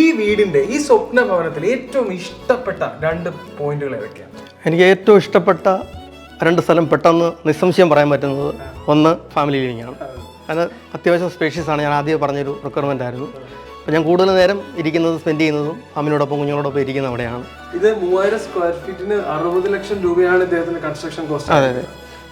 ഈ വീടിന്റെ ഈ സ്വപ്ന ഭവനത്തിൽ ഏറ്റവും ഇഷ്ടപ്പെട്ട രണ്ട് പോയിന്റുകൾ ഏതൊക്കെയാണ് എനിക്ക് ഏറ്റവും ഇഷ്ടപ്പെട്ട രണ്ട് സ്ഥലം പെട്ടെന്ന് നിസ്സംശയം പറയാൻ പറ്റുന്നത് ഒന്ന് ഫാമിലി ലിവിംഗ് ആണ്. അത് അത്യാവശ്യം സ്പേഷ്യസ് ആണ്. ഞാൻ ആദ്യം പറഞ്ഞൊരു റിക്വയർമെന്റ് ആയിരുന്നു. അപ്പോൾ ഞാൻ കൂടുതൽ നേരം ഇരിക്കുന്നത് സ്പെൻഡ് ചെയ്യുന്നതും ഫാമിലിയോടൊപ്പം കുഞ്ഞുങ്ങളോടൊപ്പം ഇരിക്കുന്ന അവിടെയാണ്. ഇത് മൂവായിരം സ്ക്വയർ ഫീറ്റിന് അറുപത് ലക്ഷം രൂപയാണ് ഇദ്ദേഹത്തിന്റെ കൺസ്ട്രക്ഷൻ കോസ്റ്റ്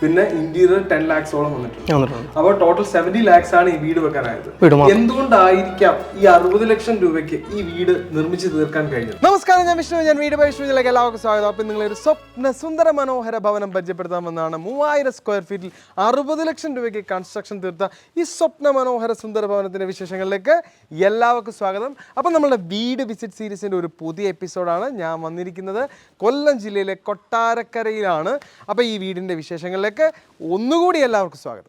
പിന്നെ ഇന്റീരിയർ ടെൻ ലാക്സോളം വന്നിട്ടുണ്ട്. അപ്പൊ അപ്പോൾ ടോട്ടൽ സെവന്റി ലാക്സ് ആണ് ഈ വീട് വെക്കാനായത് എന്തുകൊണ്ടായിരിക്കാം ഈ അറുപത് ലക്ഷം രൂപയ്ക്ക് ഈ വീട് നിർമ്മിച്ചു തീർക്കാൻ കഴിഞ്ഞത്? നമസ്കാരം ഞാൻ വിഷ്ണു ഞാൻ വീട് വിഷ്ണുവിലേക്ക് എല്ലാവർക്കും സ്വാഗതം. അപ്പം നിങ്ങൾ ഒരു സ്വപ്ന സുന്ദര മനോഹര ഭവനം പരിചയപ്പെടുത്താമെന്നാണ് മൂവായിരം സ്ക്വയർ ഫീറ്റിൽ അറുപത് ലക്ഷം രൂപയ്ക്ക് കൺസ്ട്രക്ഷൻ തീർത്ത ഈ സ്വപ്ന മനോഹര സുന്ദര ഭവനത്തിന്റെ വിശേഷങ്ങളിലേക്ക് എല്ലാവർക്കും സ്വാഗതം. അപ്പം നമ്മുടെ വീട് വിസിറ്റ് സീരീസിന്റെ ഒരു പുതിയ എപ്പിസോഡാണ് ഞാൻ വന്നിരിക്കുന്നത്. കൊല്ലം ജില്ലയിലെ കൊട്ടാരക്കരയിലാണ്. അപ്പോൾ ഈ വീടിന്റെ വിശേഷങ്ങളിലേക്ക് ഒന്നുകൂടി എല്ലാവർക്കും സ്വാഗതം.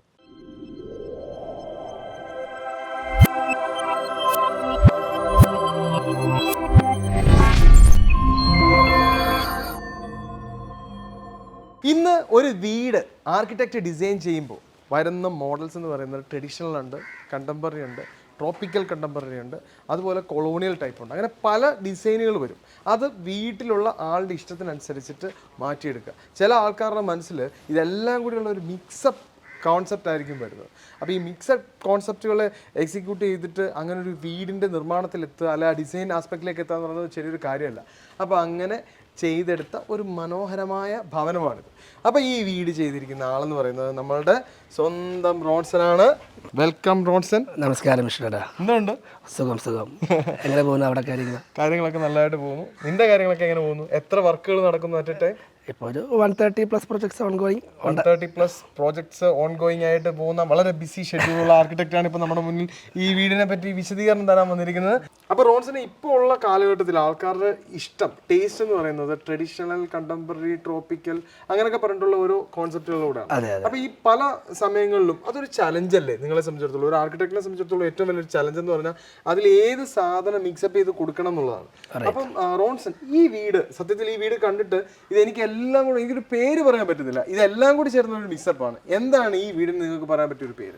ഇന്ന് ഒരു വീട് ആർക്കിടെക്റ്റ് ഡിസൈൻ ചെയ്യുമ്പോൾ വരുന്ന മോഡൽസ് എന്ന് പറയുന്നത് ട്രഡീഷണൽ ഉണ്ട് കണ്ടംപററി ഉണ്ട്. ട്രോപ്പിക്കൽ കണ്ടംപററി ഉണ്ട് അതുപോലെ കൊളോണിയൽ ടൈപ്പ് ഉണ്ട്. അങ്ങനെ പല ഡിസൈനുകൾ വരും. അത് വീട്ടിലുള്ള ആളുടെ ഇഷ്ടത്തിനനുസരിച്ചിട്ട് മാറ്റിയെടുക്കുക. ചില ആൾക്കാരുടെ മനസ്സിൽ ഇതെല്ലാം കൂടിയുള്ള ഒരു മിക്സപ്പ് കോൺസെപ്റ്റ് ആയിരിക്കും വരുന്നത്. അപ്പോൾ ഈ മിക്സഡ് കോൺസെപ്റ്റുകളെ എക്സിക്യൂട്ട് ചെയ്തിട്ട് അങ്ങനെ ഒരു വീടിന്റെ നിർമ്മാണത്തിലെത്തുക അല്ലെ ആ ഡിസൈൻ ആസ്പെക്റ്റിലേക്ക് എത്തുക എന്ന് പറയുന്നത് ചെറിയൊരു കാര്യമല്ല. അപ്പോൾ അങ്ങനെ ചെയ്തെടുത്ത ഒരു മനോഹരമായ ഭവനമാണിത്. അപ്പോൾ ഈ വീട് ചെയ്തിരിക്കുന്ന ആളെന്ന് പറയുന്നത് നമ്മളുടെ സ്വന്തം റോൺസനാണ്. വെൽക്കം റോൺസൺ നമസ്കാരം വിഷ്ണുടാ എന്തുണ്ട്? സുഖം സുഖം. എങ്ങനെ പോകുന്നു അവിടെ കാര്യങ്ങൾ കാര്യങ്ങളൊക്കെ നല്ലതായിട്ട് പോകുന്നു. നിന്റെ കാര്യങ്ങളൊക്കെ എങ്ങനെ പോകുന്നു? എത്ര വർക്കുകൾ നടക്കുന്നു അറ്റ് ടൈം ഇപ്പോൾ ഒരു one thirty plus projects ongoing one thirty plus projects ongoing ആയിട്ട് പോകുന്ന വളരെ ബിസി ഷെഡ്യൂളുള്ള ആർക്കിടെക്റ്റ് ആണ് ഇപ്പോൾ നമ്മുടെ മുന്നിൽ ഈ വീടിനെ പറ്റി വിശദീകരണം തരാൻ വന്നിരിക്കുന്നത്. അപ്പോൾ റോൺസിന് ഇപ്പോൾ ഉള്ള കാലഘട്ടത്തിൽ ആൾക്കാരുടെ ഇഷ്ടം ടേസ്റ്റ് എന്ന് പറയുന്നത് ട്രഡീഷണൽ കണ്ടംപററി ട്രോപ്പിക്കൽ അങ്ങനെയൊക്കെ പറഞ്ഞിട്ടുള്ള ഓരോ കോൺസെപ്റ്റുകളോടാണ് അപ്പോൾ ഈ പല സമയങ്ങളിലും അതൊരു ചലഞ്ച് അല്ലേ നിങ്ങളെ സംബന്ധിച്ചിടത്തോളം? ഒരു ആർക്കിടെക്റ്റിനെ സംബന്ധിച്ചിടത്തോളം ഏറ്റവും വലിയൊരു ചലഞ്ച് എന്ന് പറഞ്ഞാൽ അതിൽ ഏത് സാധനം മിക്സപ്പ് ചെയ്ത് കൊടുക്കണം എന്നുള്ളതാണ്. അപ്പം റോൺസൺ ഈ വീട് സത്യത്തിൽ ഈ വീട് കണ്ടിട്ട് ഇത് എനിക്ക് എല്ലാം കൂടി എനിക്കൊരു പേര് പറയാൻ പറ്റുന്നില്ല ഇതെല്ലാം കൂടി ചേർന്ന ഒരു മിക്സപ്പാണ് എന്താണ് ഈ വീടിന് നിങ്ങൾക്ക് പറയാൻ പറ്റിയ ഒരു പേര്?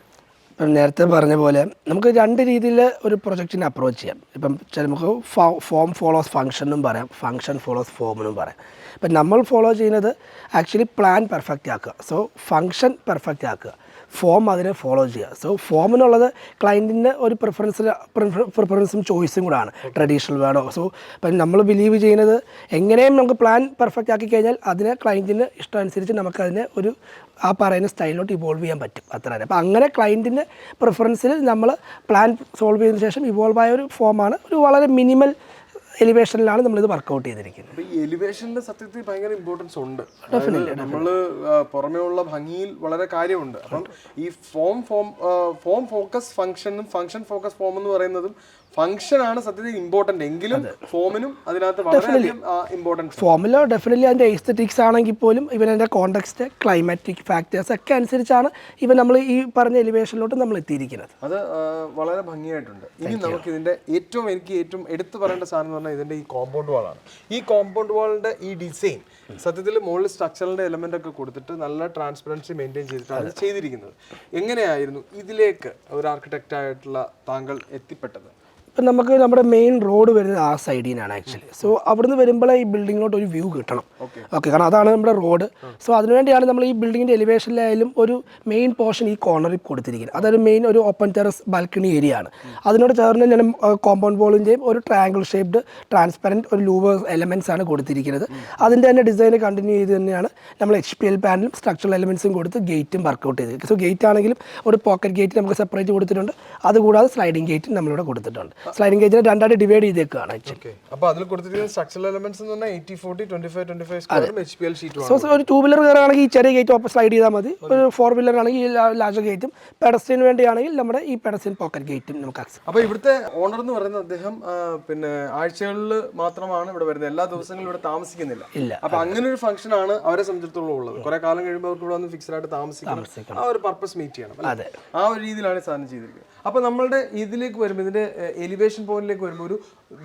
നേരത്തെ പറഞ്ഞ പോലെ നമുക്ക് രണ്ട് രീതിയിൽ ഒരു പ്രൊജക്റ്റിനെ അപ്രോച്ച് ചെയ്യാം. ഇപ്പം ചില നമുക്ക് ഫോം ഫോളോസ് ഫംഗ്ഷൻ എന്നും പറയാം ഫംഗ്ഷൻ ഫോളോസ് ഫോം എന്നും പറയാം. ഇപ്പം നമ്മൾ ഫോളോ ചെയ്യുന്നത് ആക്ച്വലി പ്ലാൻ പെർഫെക്റ്റ് ആക്കുക. സോ ഫംഗ്ഷൻ പെർഫെക്റ്റ് ആക്കുക. ഫോം അതിനെ ഫോളോ ചെയ്യുക. സോ ഫോമിനുള്ളത് ക്ലയന്റിന്റെ ഒരു പ്രിഫറൻസ് പ്രിഫറൻസും ചോയ്സും കൂടാണ്. ട്രഡീഷണൽ വേണോ? സോ ഇപ്പം നമ്മൾ ബിലീവ് ചെയ്യുന്നത് എങ്ങനെയും നമുക്ക് പ്ലാൻ പെർഫെക്റ്റ് ആക്കി കഴിഞ്ഞാൽ അതിനെ ക്ലയന്റിന് ഇഷ്ടം അനുസരിച്ച് നമുക്കതിനെ ഒരു ആ പറയുന്ന സ്റ്റൈലിലോട്ട് ഇവോൾവ് ചെയ്യാൻ പറ്റും. അത്ര തന്നെ അപ്പോൾ അങ്ങനെ ക്ലയന്റിന്റെ പ്രിഫറൻസിൽ നമ്മൾ പ്ലാൻ സോൾവ് ചെയ്തതിന് ശേഷം ഇവോൾവ് ആയ ഒരു ഫോമാണ് ഒരു വളരെ മിനിമൽ എലിവേഷനിലാണ് നമ്മൾ ഇത് വർക്ക്ഔട്ട് ചെയ്തിരിക്കുന്നത് എലിവേഷനിൽ സത്യത്തിൽ ഭയങ്കര ഇമ്പോർട്ടൻസ് ഉണ്ട്. നമ്മൾ പുറമേ ഉള്ള ഭംഗിയിൽ വളരെ കാര്യമുണ്ട്. അപ്പം ഈ ഫോം ഫോം ഫോം ഫോക്കസ് ഫംഗ്ഷനും ഫംഗ്ഷൻ ഫോക്കസ് ഫോം എന്ന് പറയുന്നതും ഫംഗ്ഷൻ ആണ് സത്യത്തിൽ ഇമ്പോർട്ടന്റ് എങ്കിലും ഫോമിനും അതിനകത്ത് വളരെയധികം ഇമ്പോർട്ടൻസ് ഫോമിലോ ഡെഫിനറ്റ്ലി അതിന്റെ എസ്തറ്റിക്സ് ആണെങ്കിൽ പോലും ഇവൻ അതിന്റെ കോണ്ടക്സ്റ്റ് ക്ലൈമാറ്റിക് ഫാക്ടേഴ്സ് ഒക്കെ അനുസരിച്ചാണ് ഇവൻ നമ്മൾ ഈ പറഞ്ഞ എലിവേഷനിലോട്ട് നമ്മൾ എത്തിയിരിക്കുന്നത്. അത് വളരെ ഭംഗിയായിട്ടുണ്ട്. ഇനി നമുക്ക് ഇതിന്റെ ഏറ്റവും എനിക്ക് ഏറ്റവും എടുത്തു പറയേണ്ട സാധനം എന്ന് പറഞ്ഞാൽ ഇതിന്റെ ഈ കോമ്പൗണ്ട് വാളാണ് ഈ കോമ്പൗണ്ട് വാളിന്റെ ഈ ഡിസൈൻ സത്യത്തിൽ മുകളിൽ സ്ട്രക്ചറിന്റെ എലമെന്റ് ഒക്കെ കൊടുത്തിട്ട് നല്ല ട്രാൻസ്പെറൻസി മെയിന്റെയിൻ ചെയ്തിട്ടാണ് ചെയ്തിരിക്കുന്നത്. എങ്ങനെയായിരുന്നു ഇതിലേക്ക് ഒരു ആർക്കിടെക്റ്റ് ആയിട്ടുള്ള താങ്കൾ എത്തിപ്പെട്ടത്? ഇപ്പം നമുക്ക് നമ്മുടെ മെയിൻ റോഡ് വരുന്നത് ആ സൈഡിൽ നിന്നാണ് ആക്ച്വലി സോ അവിടുന്ന് വരുമ്പോൾ ഈ ബിൽഡിങ്ങിലോട്ട് ഒരു വ്യൂ കിട്ടണം. ഓക്കെ കാരണം അതാണ് നമ്മുടെ റോഡ് സോ അതിനുവേണ്ടിയാണ് നമ്മൾ ഈ ബിൽഡിങ്ങിന്റെ എലിവേഷനിലായാലും ഒരു മെയിൻ പോർഷൻ ഈ കോർണറിൽ കൊടുത്തിരിക്കുന്നത്. അതൊരു മെയിൻ ഒരു ഓപ്പൺ ടെറസ് ബാൽക്കണി ഏരിയ ആണ്. അതിനോട് ചേർന്ന് ഞാൻ കോമ്പൗണ്ട് വോളിന്റെയും ഒരു ട്രയാങ്കിൾ ഷേപ്ഡ് ട്രാൻസ്പെറന്റ് ഒരു ലൂവ് എലമെന്റ്സ് ആണ് കൊടുത്തിരിക്കുന്നത്. അതിന്റെ തന്നെ ഡിസൈൻ കണ്ടിന്യൂ ചെയ്ത് തന്നെയാണ് നമ്മൾ എച്ച് പി എൽ പാനലും സ്ട്രക്ചറൽ എലമെന്റ്സും കൊടുത്ത് ഗേറ്റും വർക്കൗട്ട് ചെയ്തിരിക്കുന്നത്. സോ ഗേറ്റ് ആണെങ്കിലും ഒരു പോക്കറ്റ് ഗേറ്റ് നമുക്ക് സെപ്പറേറ്റ് കൊടുത്തിട്ടുണ്ട്. അതുകൂടാതെ സ്ലൈഡിംഗ് ഗേറ്റും നമ്മളിവിടെ കൊടുത്തിട്ടുണ്ട്. സ്ലൈഡിംഗ് കേജിനെ രണ്ടായിട്ട് ഡിവൈഡ് ചെയ്തേക്കുകയാണ് ആക്ച്വലി ഓക്കെ അപ്പൊ അതിൽ കൊടുത്തിരിക്കുന്ന സ്ട്രക്ചറൽ എലമെന്റ്സ് എന്ന് പറഞ്ഞാൽ eighty forty twenty five twenty five സ്ക്വയറും എച്ച് പി എൽ ഷീറ്റും സോ ഒരു ടൂ വീലർ കയറുകയാണെങ്കിൽ ഈ ചെറിയ ഗേറ്റ് ഓപ്പൺ സ്ലൈഡ് ചെയ്താൽ മതി. ഒരു ഫോർ വീലർ ആണെങ്കിൽ ലാർജ് ഗേറ്റും പെഡസ്റ്റിന് വേണ്ടിയാണെങ്കിൽ നമ്മുടെ ഈ പെഡസ്റ്റിൻ പോക്കറ്റ് ഗേറ്റും നമുക്ക് ആക്സസ് അപ്പൊ ഇവിടുത്തെ ഓണർ എന്ന് പറയുന്നത് അദ്ദേഹം പിന്നെ ആഴ്ചകളിൽ മാത്രമാണ് ഇവിടെ വരുന്നത്. എല്ലാ ദിവസങ്ങളും ഇവിടെ താമസിക്കുന്നില്ല. ഇല്ല. അപ്പൊ അങ്ങനെ ഒരു ഫംഗ്ഷൻ ആണ് അവരെ സംബന്ധിച്ചിടത്തോളം ഉള്ളത്. കുറെ കാലം കഴിയുമ്പോൾ അവർക്ക് ഇവിടെ വന്ന് ഫിക്സഡ് ആയിട്ട് താമസിക്കണം. ആ ഒരു പർപ്പസ് മീറ്റ് ചെയ്യണം അതെ. ആ ഒരു രീതിയിലാണ് സാധനം ചെയ്തിരിക്കുന്നത്. അപ്പോൾ നമ്മളുടെ ഇതിലേക്ക് വരുമ്പോൾ ഇതിന്റെ എലിവേഷൻ പോയിന്റിലേക്ക് വരുമ്പോൾ ഒരു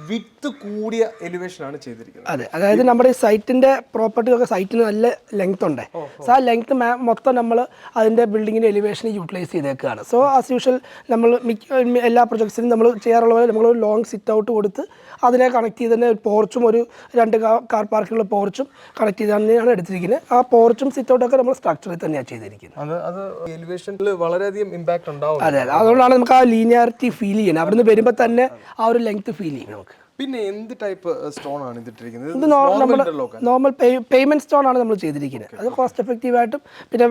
വിത്ത് കൂടിയ എലിവേഷൻ ആണ് ചെയ്തിരിക്കുന്നത്. അതെ അതായത് നമ്മുടെ ഈ സൈറ്റിന്റെ പ്രോപ്പർട്ടി ഒക്കെ സൈറ്റിന് നല്ല ലെങ്ത് ഉണ്ട്. സോ ആ ലെങ്ത് മൊത്തം നമ്മൾ അതിന്റെ ബിൽഡിങ്ങിന്റെ എലിവേഷൻ യൂട്ടിലൈസ് ചെയ്തേക്കുകയാണ് സോ ആസ് യൂഷ്വൽ നമ്മൾ മിക്ക എല്ലാ പ്രൊജക്ട്സിനും നമ്മൾ ചെയ്യാറുള്ള പോലെ നമ്മൾ ലോങ് സിറ്റ് ഔട്ട് കൊടുത്ത് അതിനെ കണക്ട് ചെയ്ത് തന്നെ ഒരു പോർച്ചും ഒരു രണ്ട് കാർ പാർക്കിലുള്ള പോർച്ചും കണക്ട് ചെയ്ത് തന്നെയാണ് എടുത്തിരിക്കുന്നത് ആ പോർച്ചും സിറ്റ് ഔട്ടൊക്കെ നമ്മൾ സ്ട്രക്ചറിൽ തന്നെയാണ് ചെയ്തിരിക്കുന്നത് അത് എലിവേഷനിൽ വളരെയധികം ഇമ്പാക്ട് ഉണ്ടാവും. അതെ അതെ. അതുകൊണ്ടാണ് നമുക്ക് ആ ലീനിയാരിറ്റി ഫീൽ ചെയ്യുന്നത് അവിടുന്ന് വരുമ്പോൾ തന്നെ ആ ഒരു ലെങ്ത് ഫീൽ ചെയ്യും. നമുക്ക് പിന്നെ എന്ത് ടൈപ്പ് സ്റ്റോൺ ആണ് ഇതിട്ടിരിക്കുന്നത്? ഇത് നോർമൽ നോർമൽ പേയ്മെന്റ് സ്റ്റോൺ ആണ്. നമ്മൾ ചെയ്തിരിക്കുന്നത്. അത് കോസ്റ്റ് എഫക്റ്റീവ് ആയിട്ടും പിന്നെ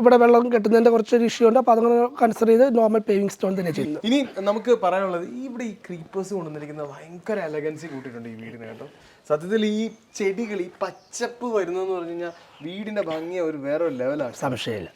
ഇവിടെ വെള്ളം കെട്ടുന്നതിന്റെ കുറച്ചൊരു ഇഷ്യൂ ഉണ്ട്. അപ്പൊ അതങ്ങനെ കൺസിഡർ ചെയ്ത് നോർമൽ പേവിംഗ് സ്റ്റോൺ തന്നെ ചെയ്യുന്നത്. ഇനി നമുക്ക് പറയാനുള്ളത് ഇവിടെ ഈ ക്രീപ്പേഴ്സ് കൊണ്ടുവന്നിരിക്കുന്ന ഭയങ്കര എലഗൻസി കൂട്ടിയിട്ടുണ്ട് ഈ വീടിന് കേട്ടോ. സത്യത്തിൽ ഈ ചെടികൾ ഈ പച്ചപ്പ് വരുന്നതെന്ന് പറഞ്ഞു കഴിഞ്ഞാൽ വീടിന്റെ ഭംഗി ഒരു വേറെ ലെവലാണ് സംശയമില്ല.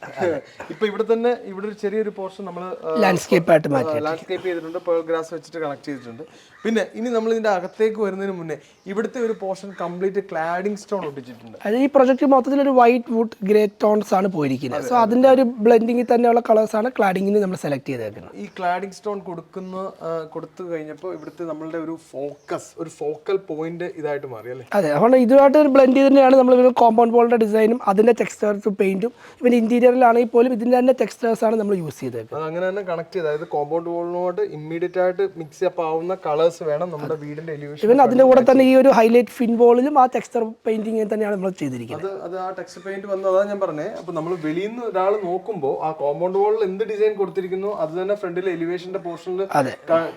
ഇപ്പൊ ഇവിടെ തന്നെ ഇവിടെ ഒരു ചെറിയൊരു പോർഷൻ നമ്മൾ ലാൻഡ്സ്കേപ്പ് ആയിട്ട് മാറ്റി ലാൻഡ്സ്കേപ്പ് ചെയ്തിട്ടുണ്ട് ഗ്രാസ് വെച്ചിട്ട് കണക്ട് ചെയ്തിട്ടുണ്ട്. പിന്നെ ഇനി നമ്മൾ ഇതിന്റെ അകത്തേക്ക് വരുന്നതിന് മുന്നേ ഇവിടുത്തെ ഒരു പോർഷൻ കംപ്ലീറ്റ് ക്ലാഡിംഗ് സ്റ്റോൺ ഒട്ടിച്ചിട്ടുണ്ട്. അത് ഈ പ്രൊജക്ട് മൊത്തത്തിൽ ഒരു വൈറ്റ് വുഡ് ഗ്രേ ടോൺസ് ആണ് പോയിരിക്കുന്നത്. സോ അതിന്റെ ഒരു ബ്ലെൻഡിങ്ങിൽ തന്നെയുള്ള കളേഴ്സ് ആണ് ക്ലാഡിങ്ങിന് നമ്മൾ സെലക്ട് ചെയ്തേക്കുന്നത്. ഈ ക്ലാഡിംഗ് സ്റ്റോൺ കൊടുക്കുന്ന കൊടുത്തു കഴിഞ്ഞപ്പോൾ ഇവിടുത്തെ നമ്മളുടെ ഒരു ഫോക്കസ് ഒരു ഫോക്കൽ പോയിന്റ് ഇതായിട്ട് മാറി അല്ലേ? അതെ അതുകൊണ്ട് ഇതുമായിട്ട് ഒരു ബ്ലെൻഡ് ചെയ്ത് തന്നെയാണ് നമ്മൾ ഒരു കോമ്പൗണ്ട് ബോളിന്റെ ഡിസൈനും അതിന്റെ ടെക്സ്റ്റേഴ്സും പെയിന്റും ഇവൻ ഇന്റീരിയറിലാണെങ്കിൽ പോലും ഇതിന്റെ തന്നെ ടെക്സ്റ്റേഴ്സ് ആണ് നമ്മൾ യൂസ് ചെയ്തത് അങ്ങനെ തന്നെ കണക്ട് ചെയ്ത് അതായത് കോമ്പൗണ്ട് വോളിനോട് ഇമ്മീഡിയറ്റ് ആയിട്ട് മിക്സ് അപ്പ് ആവുന്ന കളേഴ്സ് വേണം നമ്മുടെ വീടിന്റെ എലിവേഷൻ ഇവൻ അതിന്റെ കൂടെ തന്നെ ഈ ഒരു ഹൈലൈറ്റ് ഫിൻ ബോളിലും ആ ടെക്സ്റ്റർ പെയിന്റിങ് തന്നെയാണ് നമ്മൾ ചെയ്തിരിക്കുന്നത്. അത് അത് ആ ടെക്സ്റ്റർ പെയിന്റ് വന്നു അതാണ് ഞാൻ പറഞ്ഞത് അപ്പൊ നമ്മൾ വെളിയിൽ നിന്ന് ഒരാൾ നോക്കുമ്പോൾ ആ കോമ്പൗണ്ട് വാളിൽ എന്ത് ഡിസൈൻ കൊടുത്തിരിക്കുന്നു അത് തന്നെ ഫ്രണ്ടിൽ എലിവേഷന്റെ പോർഷനിൽ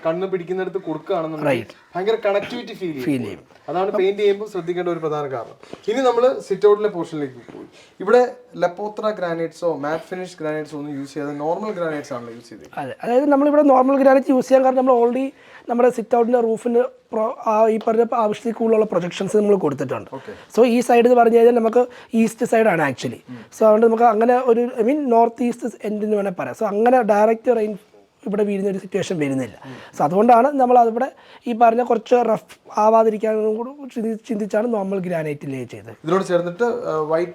കണ്ണ് പിടിക്കുന്നിടത്ത് കൊടുക്കുകയാണെന്നുണ്ടെങ്കിൽ ഭയങ്കര കണക്ടിവിറ്റി ഫീൽ ചെയ്യും. അതാണ് പെയിന്റ് ചെയ്യുമ്പോൾ ശ്രദ്ധിക്കേണ്ട ഒരു പ്രധാന കാരണം. ഇനി നമ്മൾ സിറ്റ് ഔട്ടിലെ പോർഷനിലേക്ക് പോയി. ഇവിടെ ലപ്പോത്ര ഗ്രാനൈറ്റ്സോ മാറ്റ് ഫിനിഷ് ഗ്രാനൈറ്റ്സോ ഒന്നും യൂസ് ചെയ്യാതെ നോർമൽ ഗ്രാനൈറ്റ്സ് ആണല്ലോ യൂസ് ചെയ്തത് അതെ. അതായത് നമ്മളിവിടെ നോർമൽ ഗ്രാനൈറ്റ് യൂസ് ചെയ്യാൻ കാരണം നമ്മൾ ഓൾറെഡി നമ്മുടെ സിറ്റ് ഔട്ടിന്റെ റൂഫിന് ഈ പറഞ്ഞ ആവശ്യത്തിൽ കൂടുതലുള്ള പ്രൊജക്ഷൻസ് നമ്മൾ കൊടുത്തിട്ടുണ്ട്. സോ ഈ സൈഡ് എന്ന് പറഞ്ഞു കഴിഞ്ഞാൽ നമുക്ക് ഈസ്റ്റ് സൈഡാണ് ആക്ച്വലി സോ അതുകൊണ്ട് നമുക്ക് അങ്ങനെ ഒരു I mean north east end എന്ന് വേണേൽ പറയാം. സോ അങ്ങനെ ഡയറക്റ്റ് റെയിൻ ഇവിടെ വീഴുന്ന ഒരു സിറ്റുവേഷൻ വരുന്നില്ല. സോ അതുകൊണ്ടാണ് നമ്മൾ അതിവിടെ ഈ പറഞ്ഞ കുറച്ച് റഫ് ആവാതിരിക്കാനും കൂടി ചിന്തിച്ചാണ് നോർമൽ ഗ്രാനൈറ്റ് ലേ ചെയ്തത്. ഇതിനോട് ചേർന്നിട്ട് വൈറ്റ്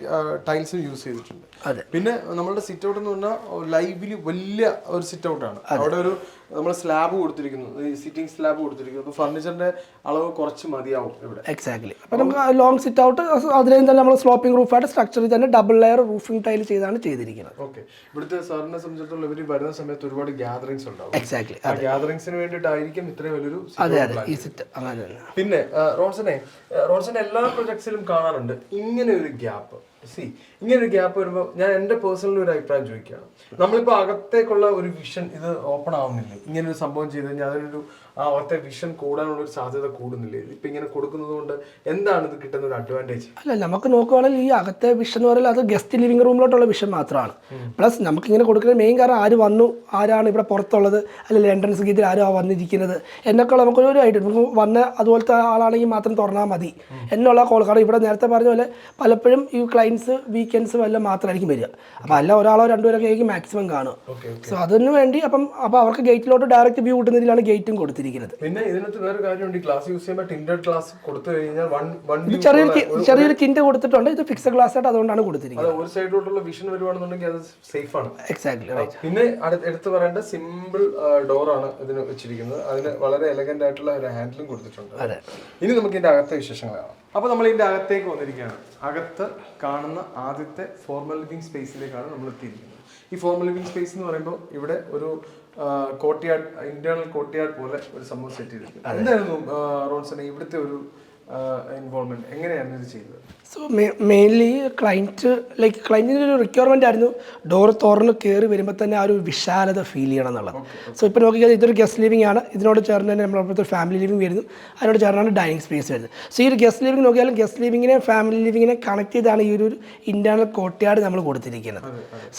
ടൈൽസ് യൂസ് ചെയ്തിട്ടുണ്ട്. അതെ. പിന്നെ നമ്മളുടെ സിറ്റ് ഔട്ട് എന്ന് പറഞ്ഞാൽ ലൈവിൽ വലിയ ഒരു സിറ്റ് ഔട്ട് ആണ്. അവിടെ ഒരു നമ്മൾ സ്ലാബ് കൊടുത്തിരിക്കുന്നു. സിറ്റിംഗ് സ്ലാബ് കൊടുത്തിരിക്കുന്നു. അപ്പോൾ ഫർണിച്ചറിന്റെ അളവ് കുറച്ച് മതിയാവും ഇവിടെ. എക്സാക്ട്ലി അപ്പോൾ നമുക്ക് ലോങ് സിറ്റ് ഔട്ട് അതിലേയും തന്നെ നമ്മൾ സ്ലോപ്പിംഗ് റൂഫായിട്ട് സ്ട്രക്ചറിൽ തന്നെ ഡബിൾ ലെയർ റൂഫിംഗ് ടൈൽ ചെയ്താണ് ചെയ്തിരിക്കുന്നത്. ഓക്കെ ഇവിടുത്തെ സാറിനെ സംബന്ധിച്ചിടത്തോളം ഇവർ വരുന്ന സമയത്ത് ഒരുപാട് ഗ്യാതറിങ്സ് ഉണ്ടാവും. എക്സാക്ട്ലി ആ ഗ്യാതറിങ്സിന് വേണ്ടിയിട്ടായിരിക്കും ഇത്രയും വലിയൊരു അതെ അതെ. ഈ സിറ്റ് അങ്ങനെ പിന്നെ റോൺസനെ ആ, എല്ലാ പ്രൊജക്ട്സിലും കാണാറുണ്ട്. ഇങ്ങനെ ഒരു ഗ്യാപ്പ് സി ഇങ്ങനെ ഒരു ഗ്യാപ്പ് വരുമ്പോൾ ഞാൻ എന്റെ പേഴ്സണൽ ഒരു അഭിപ്രായം ചോദിക്കുകയാണ്. നമ്മളിപ്പോൾ അകത്തേക്കുള്ള ഒരു വിഷൻ ഇത് ഓപ്പൺ ആവുന്നില്ലേ? ഇങ്ങനെ ഒരു സംഭവം ചെയ്ത് കഴിഞ്ഞാൽ അതിനൊരു ആ അകത്തെ വിഷൻ കൂടാനുള്ള ഒരു സാധ്യത കൂടുന്നില്ലേ? ഇപ്പം ഇങ്ങനെ കൊടുക്കുന്നത് കൊണ്ട് എന്താണ് ഇത് കിട്ടുന്ന ഒരു അഡ്വാന്റേജ് അല്ല നമുക്ക് നോക്കുവാണെങ്കിൽ ഈ അകത്തെ വിഷൻ എന്ന് പറയുന്നത് അത് ഗസ്റ്റ് ലിവിംഗ് റൂമിലോട്ടുള്ള വിഷൻ മാത്രമാണ്. പ്ലസ് നമുക്ക് ഇങ്ങനെ കൊടുക്കുന്ന മെയിൻ കാരണം ആര് വന്നു ആരാണ് ഇവിടെ പുറത്തുള്ളത് അല്ലെങ്കിൽ എൻട്രൻസ് ഗീതിൽ ആരോ വന്നിരിക്കുന്നത് എന്നൊക്കെ നമുക്കൊരു ഒരു ഐഡിയ നമുക്ക് വന്ന അതുപോലത്തെ ആളാണെങ്കിൽ മാത്രം തുറന്നാൽ മതി. എന്നുള്ള കോൾ കാരണം ഇവിടെ നേരത്തെ പറഞ്ഞ പോലെ പലപ്പോഴും ഈ ക്ലയൻസ് വീക്കെൻഡ്സ് വല്ല മാത്രമായിരിക്കും വരിക. അപ്പോൾ അല്ല ഒരാളോ രണ്ടുപേരൊക്കെ ആയിരിക്കും മാക്സിമം കാണുക. സോ അതിനു വേണ്ടി അപ്പം അപ്പോൾ അവർക്ക് ഗേറ്റിലോട്ട് ഡയറക്റ്റ് വ്യൂ കിട്ടുന്ന രീതിയിലാണ് ഗേറ്റും കൊടുത്തിരിക്കുന്നത്. പിന്നെ ഇതിനകത്ത് വേറെ കാര്യമുണ്ട്. ഗ്ലാസ് യൂസ് ചെയ്യുമ്പോൾ ടിൻഡഡ് ഗ്ലാസ് കൊടുത്തു കഴിഞ്ഞാൽ ചെറിയൊരു ചെറിയൊരു ടിന്റ് കൊടുത്തിട്ടുണ്ട്. ഇത് ഫിക്സഡ് ഗ്ലാസ് ആയിട്ട് അതുകൊണ്ടാണ് കൊടുത്തിരിക്കുന്നത്. ഒരു സൈഡിലോട്ടുള്ള വിഷൻ വരുവാണെന്നുണ്ടെങ്കിൽ അത് സേഫ് ആണ്. എക്സാക്ട്ലി പിന്നെ എടുത്തു പറയേണ്ട സിമ്പിൾ ഡോറാണ് ഇതിന് വെച്ചിരിക്കുന്നത്. അതിന് വളരെ എലഗന്റ് ആയിട്ടുള്ള ഒരു ഹാൻഡിലും കൊടുത്തിട്ടുണ്ട്. ഇനി നമുക്ക് ഇതിന്റെ അകത്തെ വിശേഷങ്ങൾ കാണാം. അപ്പൊ നമ്മൾ ഇതിന്റെ അകത്തേക്ക് വന്നിരിക്കുകയാണ്. അകത്ത് കാണുന്ന ആദ്യത്തെ ഫോർമൽ ലിവിംഗ് സ്പേസിലേക്കാണ് നമ്മൾ എത്തിയിരിക്കുന്നത്. ഈ ഫോർമൽ ലിവിംഗ് സ്പേസ് എന്ന് പറയുമ്പോൾ ഇവിടെ ഒരു കോട്ടിയാർഡ് ഇന്റേണൽ കോട്ടിയാർഡ് പോലെ ഒരു സംഭവം സെറ്റ് ചെയ്തിട്ടുണ്ട് എന്തായിരുന്നു റോൺസനെ ഇവിടുത്തെ ഒരു ഇൻവോൾവ്മെന്റ് എങ്ങനെയാണ് ഇത് ചെയ്തത്? സോ മെയിൻലി ക്ലൈന്റ് ലൈക്ക് ക്ലൈന്റിന്റെ ഒരു റിക്വയർമെന്റ് ആയിരുന്നു ഡോർ തുറന്ന് കയറി വരുമ്പോൾ തന്നെ ആ ഒരു വിശാലത ഫീൽ ചെയ്യണം എന്നുള്ളത്. സോ ഇപ്പോൾ നോക്കിയാൽ ഇതൊരു ഗസ്റ്റ് ലിവിംഗ് ആണ്. ഇതിനോട് ചേർന്ന് തന്നെ നമ്മളപ്പോഴത്തെ ഫാമിലി ലിവിംഗ് വരുന്നു. അതിനോട് ചേർന്നാണ് ഡൈനിങ് സ്പേസ് വരുന്നത്. സോ ഈ ഒരു ഗസ്റ്റ് ലിവിംഗ് നോക്കിയാലും ഗസ്റ്റ് ലിവിങ്ങിനെ ഫാമിലി ലിവിങ്ങിനെ കണക്ട് ചെയ്താണ് ഈ ഒരു ഇന്റേർണൽ കോട്ടയാട് നമ്മൾ കൊടുത്തിരിക്കുന്നത്.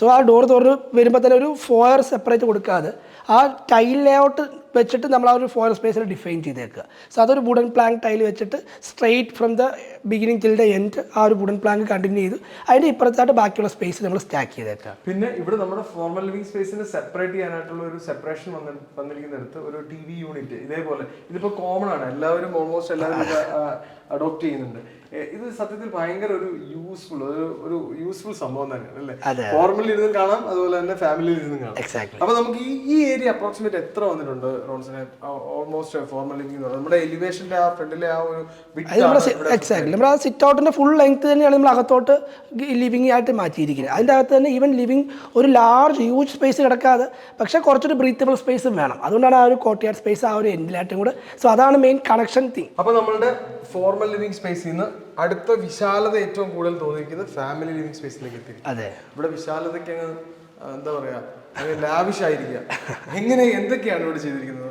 സോ ആ ഡോർ തുറന്ന് വരുമ്പോൾ തന്നെ ഒരു ഫോയർ സെപ്പറേറ്റ് കൊടുക്കാതെ ആ ടൈൽ ലേഔട്ട് വെച്ചിട്ട് നമ്മൾ ആ ഒരു ഫോർ സ്പേസിൽ ഡിഫൈൻ ചെയ്തേക്കുക. സോ അതൊരു വുഡൻ പ്ലാങ്ക് ടൈൽ വെച്ചിട്ട് straight from the beginning till the end ആ ഒരു വുഡൻ പ്ലാങ്ക് കണ്ടിന്യൂ ചെയ്തു. അതിന്റെ ഇപ്പുറത്തായിട്ട് ബാക്കിയുള്ള സ്പേസ് നമ്മൾ സ്റ്റാക്ക് ചെയ്തേക്കുക. പിന്നെ ഇവിടെ നമ്മുടെ ഫോർമൽ ലിവിംഗ് സ്പേസിനെ സെപ്പറേറ്റ് ചെയ്യാനായിട്ടുള്ള ഒരു സെപ്പറേഷൻ വന്ന് വന്നിരിക്കുന്നിടത്ത് ഒരു ടി വി യൂണിറ്റ് ഇതേപോലെ ഇതിപ്പോൾ കോമൺ ആണ്. എല്ലാവരും ഓൾമോസ്റ്റ് എല്ലാവരും അഡോപ്റ്റ് ചെയ്യുന്നുണ്ട്. ഇത് സത്യത്തിൽ ഭയങ്കര ഒരു യൂസ്ഫുൾ ഒരു ഒരു യൂസ്ഫുൾ സംഭവം തന്നെയാണ് അല്ലേ. ഫോർമലിൽ ഇരുന്നും കാണാം അതുപോലെ തന്നെ ഫാമിലിയിൽ ഇരുന്നും കാണാം. അപ്പൊ നമുക്ക് ഈ ഈ ഏരിയ അപ്രോക്സിമേറ്റ് എത്ര വന്നിട്ടുണ്ട് റോൺസിനെ? ഓൾമോസ്റ്റ് ഫോർമൽ ലിവിംഗ് നമ്മുടെ എലിവേഷന്റെ ആ ഫ്രണ്ടിലെ ആ ഒരു എക്സാക്ട് നമ്മുടെ ആ സിറ്റ് ഔട്ടിന്റെ ഫുൾ ലെങ്ത് തന്നെയാണ് നമ്മൾ അകത്തോട്ട് ലിവിംഗ് ആയിട്ട് മാറ്റിയിരിക്കുന്നത്. അതിന്റെ അകത്ത് തന്നെ ഈവൻ ലിവിംഗ് ഒരു ലാർജ് ഹ്യൂജ് സ്പേസ് കിടക്കാതെ പക്ഷേ കുറച്ചൊരു ബ്രീത്തബിൾ സ്പേസും വേണം. അതുകൊണ്ടാണ് ആ ഒരു കോട്ടിയാർ സ്പേസ് ആ ഒരു എൻഡിലായിട്ടും കൂടെ. സോ അതാണ് മെയിൻ കണക്ഷൻ തിങ് അപ്പൊ നമ്മളുടെ ഫോർമൽ ലിവിംഗ് സ്പേസിൽ നിന്ന് അടുത്ത വിശാലത ഏറ്റവും കൂടുതൽ തോന്നിയിരിക്കുന്നത് ഫാമിലി ലിവിംഗ് സ്പേസിലേക്ക് എത്തി. അതെ. ഇവിടെ വിശാലതയ്ക്ക് അങ്ങ് എന്താ പറയാ എങ്ങനെ എന്തൊക്കെയാണ് ഇവിടെ ചെയ്തിരിക്കുന്നത്?